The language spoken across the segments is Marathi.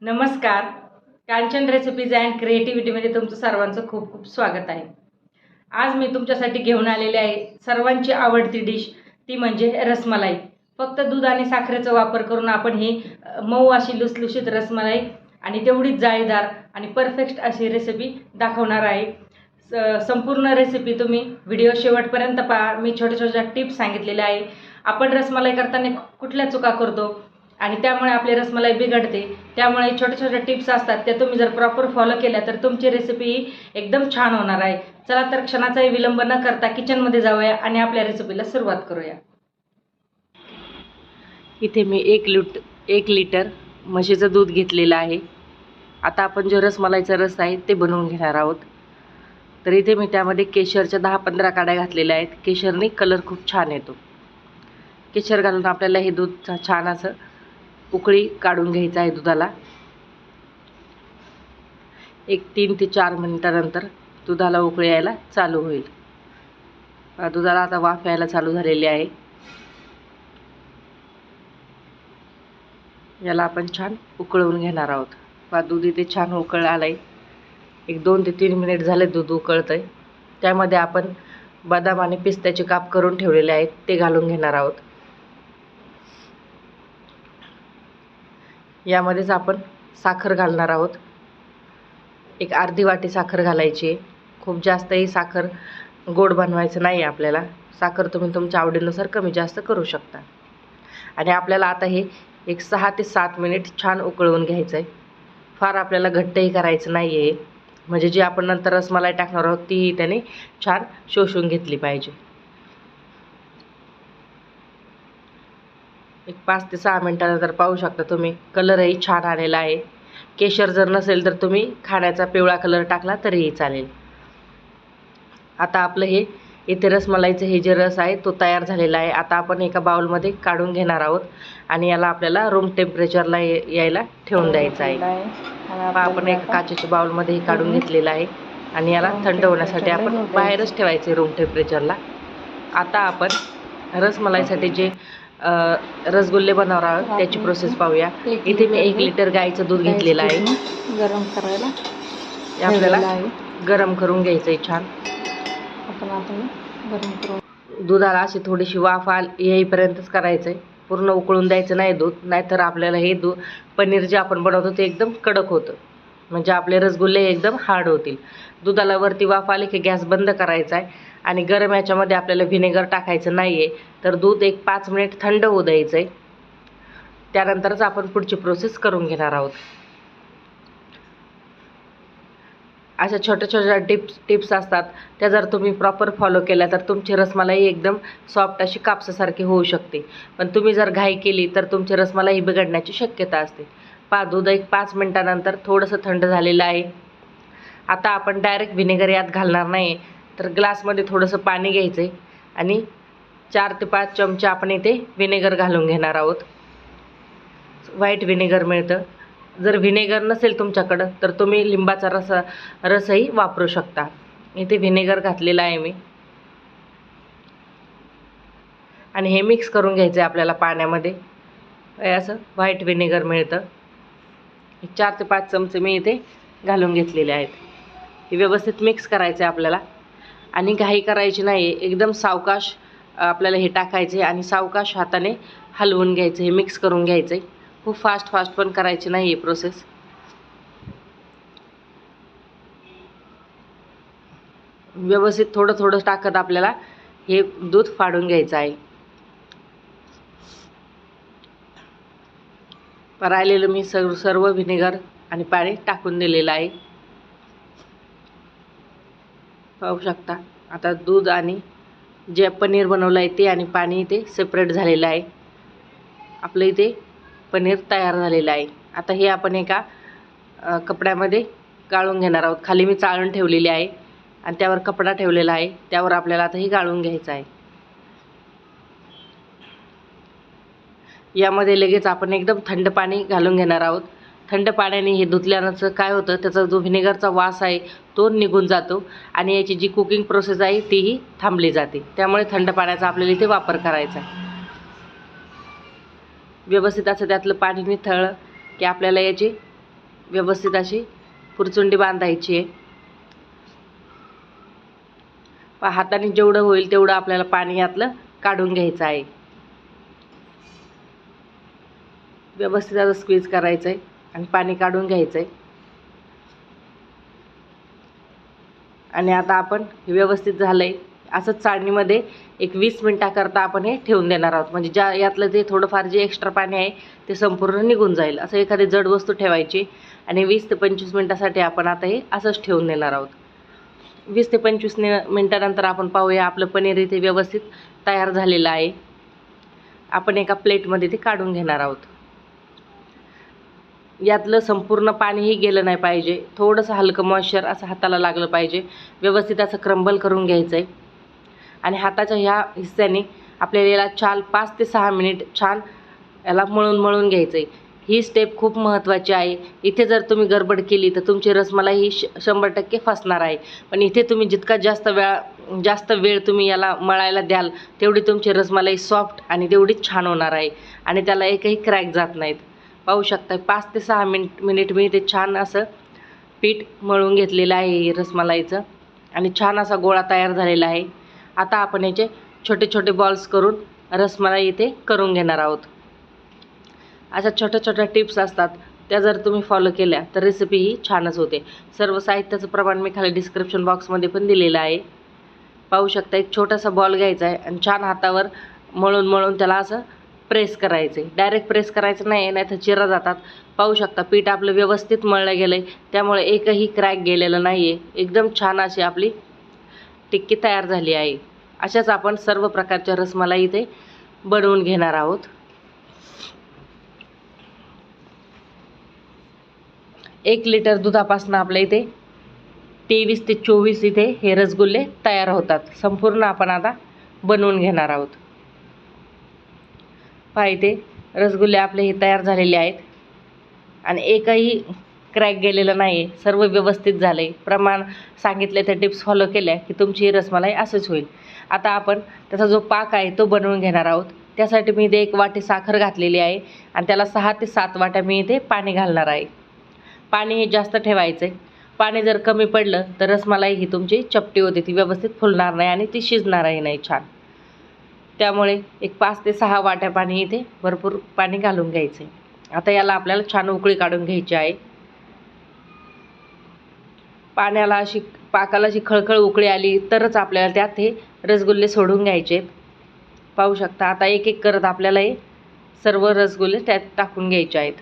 नमस्कार. कांचन रेसिपीज अँड क्रिएटिव्हिटीमध्ये तुमचं सर्वांचं खूप खूप स्वागत आहे. आज मी तुमच्यासाठी घेऊन आलेले आहे सर्वांची आवडती डिश ती म्हणजे रसमलाई. फक्त दूध आणि साखरेचा वापर करून आपण ही मऊ अशी लुसलुशीत रसमलाई आणि तेवढीच जाळीदार आणि परफेक्ट अशी रेसिपी दाखवणार आहे. स- संपूर्ण रेसिपी तुम्ही व्हिडिओ शेवटपर्यंत पहा. मी छोट्या छोट्या टिप्स सांगितलेल्या आहे. आपण रसमलाई करताना कुठल्या चुका करतो? आणि त्यामुळे आपली रसमलाई बिघडते. त्यामुळे छोट्या छोट्या टिप्स असतात त्या तुम्ही जर प्रॉपर फॉलो केल्या तर तुमची रेसिपी ही एकदम छान होणार आहे. चला तर क्षणाचाही विलंब न करता किचनमध्ये जाऊया आणि आपल्या रेसिपीला सुरुवात करूया. इथे मी एक लुट एक लिटर म्हशीचं दूध घेतलेलं आहे. आता आपण जो रसमलाईचा रस आहे ते बनवून घेणार आहोत. तर इथे मी त्यामध्ये केशरच्या दहा पंधरा काड्या घातलेल्या आहेत. केशरने कलर खूप छान येतो. केशर घालून आपल्याला हे दूध छान असं उकळी काढून घ्यायचं आहे दुधाला. एक तीन ते चार मिनिटानंतर दुधाला उकळी यायला चालू होईल. दुधाला आता वाफ यायला चालू झालेली आहे. याला आपण छान उकळवून घेणार आहोत. वा दूध इथे छान उकळ आलं आहे एक दोन ते तीन मिनिट झाले दूध उकळतंय. त्यामध्ये आपण बदाम आणि पिस्त्याचे काप करून ठेवलेले आहेत ते घालून घेणार आहोत. यामध्येच आपण साखर घालणार आहोत. एक अर्धी वाटी साखर घालायची आहे. खूप जास्तही साखर गोड बनवायचं नाही आहे आपल्याला. साखर तुम्ही तुमच्या आवडीनुसार कमी जास्त करू शकता. आणि आपल्याला आता हे एक सहा ते सात मिनिट छान उकळवून घ्यायचं आहे फार आपल्याला घट्टही करायचं नाही आहे म्हणजे जी आपण नंतर रसमलाई टाकणार आहोत तीही त्याने छान शोषून घेतली पाहिजे. एक पाच ते सहा मिनटानंतर पाहू शकता तुम्ही कलरही छान आलेला आहे. केशर जर नसेल तर तुम्ही खाण्याचा पिवळा कलर टाकला तरीही चालेल. आता आपलं हे इथे रसमलाईचं हे जे रस आहे तो तयार झालेला आहे. आता आपण एका बाउलमध्ये काढून घेणार आहोत आणि याला आपल्याला रूम टेम्परेचरला यायला ठेवून द्यायचं आहे. आपण एका काचेच्या बाउलमध्ये हे काढून घेतलेलं आहे आणि याला थंड होण्यासाठी आपण बाहेरच ठेवायचे रूम टेम्परेचरला आता आपण रसमलाईसाठी जे रसगुल्ले बनवणार आहोत. त्याची प्रोसेस पाहूया. इथे मी एक लिटर गाईचं दूध घेतलेलं आहे. गरम करायला आपल्याला. गरम करून घ्यायचं आहे छान. आपण आता गरम करू. दुधाला अशी थोडीशी वाफ आल येईपर्यंतच करायचं आहे पूर्ण उकळून द्यायचं नाही दूध नाहीतर आपल्याला हे दूध पनीर जे आपण बनवतो ते एकदम कडक होतं. म्हणजे आपले रसगुल्ले एकदम हार्ड होतील. दुधाला वरती वाफ आली की गॅस बंद करायचा आहे. आणि गरम याच्यामध्ये आपल्याला व्हिनेगर टाकायचं नाही आहे तर दूध एक पाच मिनिट थंड होऊ द्यायचं आहे त्यानंतरच आपण पुढची प्रोसेस करून घेणार आहोत. अशा छोट्या छोट्या टिप्स टिप्स असतात. त्या जर तुम्ही प्रॉपर फॉलो केल्या तर तुमची रसमलाई एकदम सॉफ्ट अशी कापसासारखी होऊ शकते. पण तुम्ही जर घाई केली तर तुमची रसमलाई बिघडण्याची शक्यता असते. पा दूध एक पाच मिनटानंतर थोडंसं थंड झालेलं आहे. आता आपण डायरेक्ट व्हिनेगर यात घालणार नाही तर ग्लासमध्ये थोडंसं पाणी घ्यायचं आहे आणि चार ते पाच चमचे आपण इथे व्हिनेगर घालून घेणार आहोत. व्हाईट व्हिनेगर मिळतं. जर व्हिनेगर नसेल तुमच्याकडं तर तुम्ही लिंबाचा रस रसही वापरू शकता. इथे व्हिनेगर घातलेला आहे मी. आणि हे मिक्स करून घ्यायचं आहे आपल्याला पाण्यामध्ये. असं व्हाईट व्हिनेगर मिळतं. चार ते पाच चमचे मी इथे घालून घेतलेले आहेत. हे व्यवस्थित मिक्स करायचं आहे आपल्याला. आणि घाई करायची नाही एकदम सावकाश आपल्याला हे टाकायचे आणि सावकाश हाताने हलवून घ्यायचं हे मिक्स करून घ्यायचं आहे खूप फास्ट फास्ट पण करायची नाही आहे प्रोसेस व्यवस्थित थोडं थोडं टाकत आपल्याला हे दूध फाडून घ्यायचं आहे. राहिलेलं मी सर्व सर्व व्हिनेगर आणि पाणी टाकून दिलेलं आहे. पाहू शकता आता दूध आणि जे पनीर बनवलं आहे ते आणि पाणी इथे सेपरेट झालेलं आहे. आपलं इथे पनीर तयार झालेलं आहे. आता हे आपण एका कपड्यामध्ये गाळून घेणार आहोत. खाली मी चाळून ठेवलेली आहे आणि त्यावर कपडा ठेवलेला आहे. त्यावर आपल्याला आता हे गाळून घ्यायचं आहे. यामध्ये लगेच आपण एकदम थंड पाणी घालून घेणार आहोत. थंड पाण्याने हे धुतल्यानंतर काय होतं? त्याचा जो व्हिनेगरचा वास आहे तो निघून जातो आणि याची जी कुकिंग प्रोसेस आहे तीही थांबली जाते. त्यामुळे थंड पाण्याचा आपल्याला इथे वापर करायचा आहे. व्यवस्थित असं त्यातलं पाणी निथळलं की आपल्याला याची व्यवस्थित अशी पुरचुंडी बांधायची आहे. हाताने जेवढं होईल तेवढं आपल्याला पाणी यातलं काढून घ्यायचं आहे. व्यवस्थित आता स्क्वीज करायचं आहे आणि पाणी काढून घ्यायचं आहे आणि आता आपण हे व्यवस्थित झालं आहे असंच चाळणीमध्ये एक वीस मिनटाकरता आपण हे ठेवून देणार आहोत. म्हणजे ज्या यातलं ते थोडंफार जे एक्स्ट्रा पाणी आहे ते संपूर्ण निघून जाईल. असं एखादी जड वस्तू ठेवायची आणि वीस ते पंचवीस मिनटासाठी आपण आता हे असंच ठेवून देणार आहोत. वीस ते पंचवीस मिनटानंतर आपण पाहूया आपलं पनीर इथे व्यवस्थित तयार झालेलं आहे. आपण एका प्लेटमध्ये ते काढून घेणार आहोत. यातलं संपूर्ण पाणीही गेलं नाही पाहिजे. थोडंसं हलकं मॉइश्चर असं हाताला लागलं पाहिजे. व्यवस्थित असं क्रंबल करून घ्यायचं आहे आणि हाताच्या ह्या हिस्स्याने आपल्याला याला चाल पाच ते सहा मिनिट छान याला मळून मळून घ्यायचं आहे ही स्टेप खूप महत्त्वाची आहे. इथे जर तुम्ही गडबड केली तर तुमची रसमलाई ही श शंभर टक्के फसणार आहे. पण इथे तुम्ही जितका जास्त वेळा जास्त वेळ तुम्ही याला मळायला द्याल तेवढी तुमची रसमलाई सॉफ्ट आणि तेवढी छान होणार आहे. आणि त्याला एकही क्रॅक जात नाहीत. पाहू शकता पाच ते सहा मिनिट मिनिट मी ते छान असं पीठ मळून घेतलेलं आहे रसमलाईचं. आणि छान असा गोळा तयार झालेला आहे. आता आपण याचे छोटे छोटे बॉल्स करून रसमलाई इथे करून घेणार आहोत. अशा छोट्या छोट्या टिप्स असतात. त्या जर तुम्ही फॉलो केल्या तर रेसिपी ही छानच होते. सर्व साहित्याचं प्रमाण मी खाली डिस्क्रिप्शन बॉक्समध्ये पण दिलेलं आहे. पाहू शकता एक छोटासा बॉल घ्यायचा आहे आणि छान हातावर मळून मळून त्याला असं प्रेस करायचं. आहे डायरेक्ट प्रेस करायचं नाही नाही तर चिरा जातात. पाहू शकता पीठ आपलं व्यवस्थित मळलं गेलं आहे त्यामुळे एकही क्रॅक गेलेलं नाही आहे एकदम छान अशी आपली टिक्की तयार झाली आहे. अशाच आपण सर्व प्रकारच्या रसमलाई इथे बनवून घेणार आहोत. एक लिटर दुधापासून आपल्या इथे तेवीस ते चोवीस इथे हे रसगुल्ले तयार होतात. संपूर्ण आपण आता बनवून घेणार आहोत. पहा इथे रसगुल्ले आपले हे तयार झालेले आहेत. आणि एकही क्रॅक गेलेलं नाही आहे सर्व व्यवस्थित झालं आहे प्रमाण सांगितले त्या टिप्स फॉलो केल्या की तुमची रसमलाई असंच होईल. आता आपण त्याचा जो पाक आहे तो बनवून घेणार आहोत. त्यासाठी मी इथे एक वाटी साखर घातलेली आहे आणि त्याला सहा ते सात वाट्या मी इथे पाणी घालणार आहे. पाणी हे जास्त ठेवायचं आहे पाणी जर कमी पडलं तर रसमलाई ही तुमची चपटी होते. ती व्यवस्थित फुलणार नाही आणि ती शिजणारही नाही छान. त्यामुळे एक पाच ते सहा वाट्या पाणी इथे भरपूर पाणी घालून घ्यायचं आहे आता याला आपल्याला छान उकळी काढून घ्यायची आहे. पाण्याला अशी पाकाला अशी खळखळ उकळी आली तरच आपल्याला त्यात हे रसगुल्ले सोडून घ्यायचे. आहेत पाहू शकता आता एक एक करत आपल्याला हे सर्व रसगुल्ले त्यात टाकून घ्यायचे आहेत.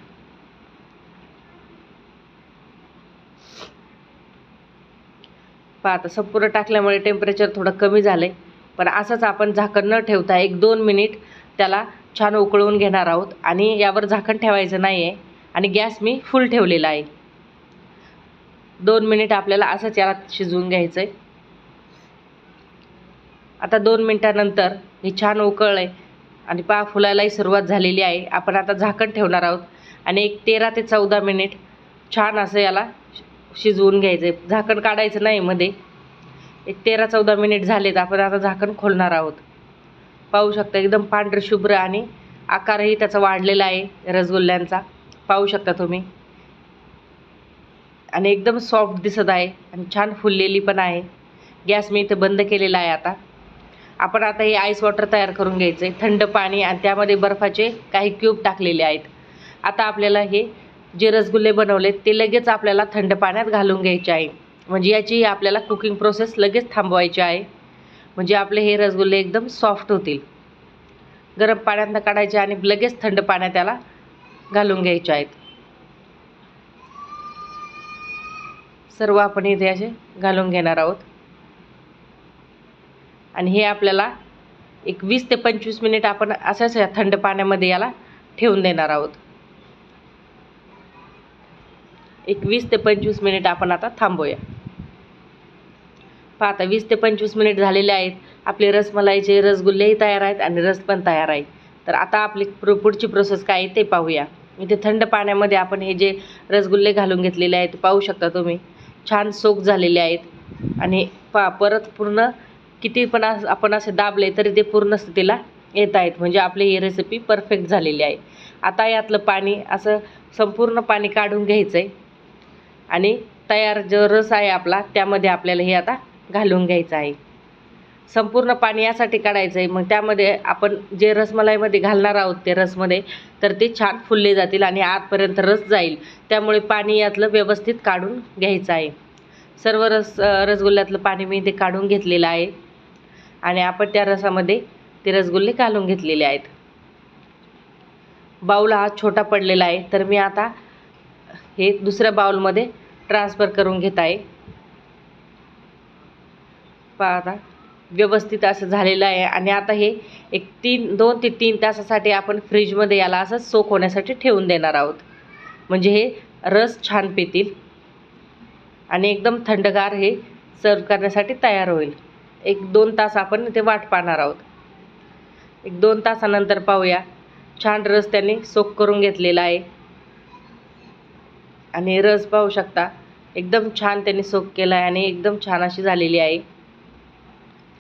पहा आता संपूर्ण टाकल्यामुळे टेम्परेचर थोडं कमी झालं आहे पण असंच आपण झाकण न ठेवता एक दोन मिनिट त्याला छान उकळवून घेणार आहोत. आणि यावर झाकण ठेवायचं नाही आहे आणि गॅस मी फुल ठेवलेला आहे. दोन मिनिट आपल्याला असंच याला शिजवून घ्यायचं आहे आता दोन मिनटानंतर हे छान उकळलं आहे आणि पा फुलायलाही सुरुवात झालेली आहे. आपण आता झाकण ठेवणार आहोत. आणि एक तेरा ते चौदा मिनिट छान असं याला शिजवून घ्यायचं आहे झाकण काढायचं नाही मध्ये. एक तेरा चौदा मिनिट झालेत आपण आता झाकण खोलणार आहोत. पाहू शकता एकदम पांढरं शुभ्र आणि आकारही त्याचा वाढलेला आहे रसगुल्ल्यांचा. पाहू शकता तुम्ही. आणि एकदम सॉफ्ट दिसत आहे आणि छान फुललेली पण आहे. गॅस मी इथं बंद केलेला आहे आता. आपण आता हे आईस वॉटर तयार करून घ्यायचं आहे थंड पाणी आणि त्यामध्ये बर्फाचे काही क्यूब टाकलेले आहेत. आता आपल्याला हे जे रसगुल्ले बनवले ते लगेच आपल्याला थंड पाण्यात घालून घ्यायचे आहे. म्हणजे याची आपल्याला कुकिंग प्रोसेस लगेच थांबवायची आहे. म्हणजे आपले हे रसगुल्ले एकदम सॉफ्ट होतील. गरम पाण्यातनं काढायचे आणि लगेच थंड पाण्यात त्याला घालून घ्यायचे आहेत. सर्व आपण इथे असे घालून घेणार आहोत. आणि हे आपल्याला एक वीस ते पंचवीस मिनिट आपण असंच या थंड पाण्यामध्ये याला ठेवून देणार आहोत. एक वीस ते पंचवीस मिनिट आपण आता थांबूया. आता वीस ते पंचवीस मिनिट झालेले आहेत. आपले रसमलाईचे रसगुल्लेही तयार आहेत आणि रस पण तयार आहे. तर आता आपली प्रो पुढची प्रोसेस काय आहे ते पाहूया. इथे थंड पाण्यामध्ये आपण हे जे रसगुल्ले घालून घेतलेले आहेत पाहू शकता तुम्ही. छान सोक झालेले आहेत. आणि पा परत पूर्ण किती पण अस- आपण असे दाबले तरी ते पूर्ण स्थितीला येत आहेत. म्हणजे आपली ही रेसिपी परफेक्ट झालेली आहे. आता यातलं पाणी असं संपूर्ण पाणी काढून घ्यायचं आहे आणि तयार जो रस आहे आपला त्यामध्ये आपल्याला हे आता घालून घ्यायचं आहे. संपूर्ण पाणी यासाठी काढायचं आहे. मग त्यामध्ये आपण जे रसमलाईमध्ये घालणार आहोत ते रसमध्ये तर ते छान फुलले जातील आणि आतपर्यंत रस जाईल. त्यामुळे पाणी यातलं व्यवस्थित काढून घ्यायचं आहे. सर्व रस रसगुल्ल्यातलं पाणी मी ते काढून घेतलेलं आहे. आणि आपण त्या रसामध्ये ते रसगुल्ले घालून घेतलेले आहेत. बाऊल हा छोटा पडलेला आहे. तर मी आता हे दुसऱ्या बाऊलमध्ये ट्रान्सफर करून घेत आहे. पाहता व्यवस्थित असं झालेलं आहे. आणि आता हे एक तीन दोन ते तीन तासासाठी आपण फ्रीजमध्ये याला असं सोक होण्यासाठी ठेवून देणार आहोत. म्हणजे हे रस छान पितील. आणि एकदम थंडगार हे सर्व करण्यासाठी तयार होईल. एक दोन तास आपण ते वाट पाहणार आहोत. एक दोन तासानंतर पाहूया. छान रस त्यांनी सोक करून घेतलेला आहे. आणि रस पाहू शकता एकदम छान त्यांनी सोक केला आहे आणि एकदम छान अशी झालेली आहे.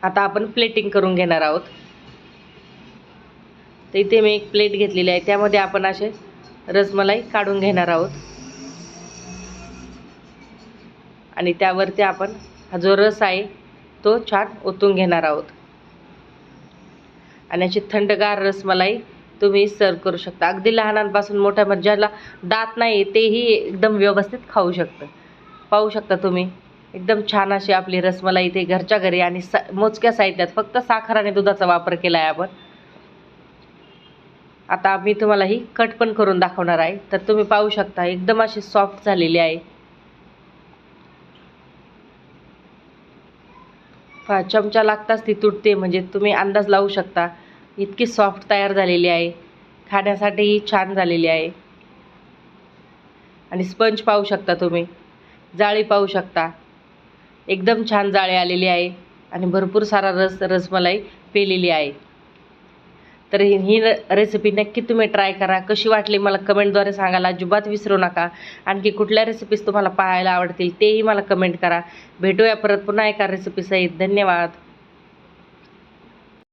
आता आपण प्लेटिंग करून घेणार आहोत. तर इथे मी एक प्लेट घेतलेली आहे. त्यामध्ये आपण असे रसमलाई काढून घेणार आहोत. आणि त्यावरती आपण हा जो रस आहे तो छान ओतून घेणार आहोत. आणि अशी थंडगार रसमलाई तुम्ही सर्व करू शकता. अगदी लहानांपासून मोठ्या म्हणजे ज्याला दात नाही तेही एकदम व्यवस्थित खाऊ शकतं. पाहू शकता तुम्ही. एकदम छान अशी आपली रसमलाई इथे घरच्या घरी आणि सा मोजक्या साहित्यात फक्त साखर आणि दुधाचा वापर केला आहे आपण. आता मी तुम्हाला ही कट पण करून दाखवणार आहे. तर तुम्ही पाहू शकता एकदम अशी सॉफ्ट झालेली आहे. पहा चमचा लागताच ती तुटते म्हणजे तुम्ही अंदाज लावू शकता. इतकी सॉफ्ट तयार झालेली आहे. खाण्यासाठीही छान झालेली आहे. आणि स्पंज पाहू शकता तुम्ही. जाळी पाहू शकता. एकदम छान जाळे आलेली आहे आणि भरपूर सारा रस रसमलाई पेलेली आहे. तर ही ही रेसिपी नक्की तुम्ही ट्राय करा. कशी वाटली मला कमेंटद्वारे सांगायला अजिबात विसरू नका. आणखी कुठल्या रेसिपीज तुम्हाला पाहायला आवडतील तेही मला कमेंट करा. भेटूया परत पुन्हा एका रेसिपीसहित धन्यवाद.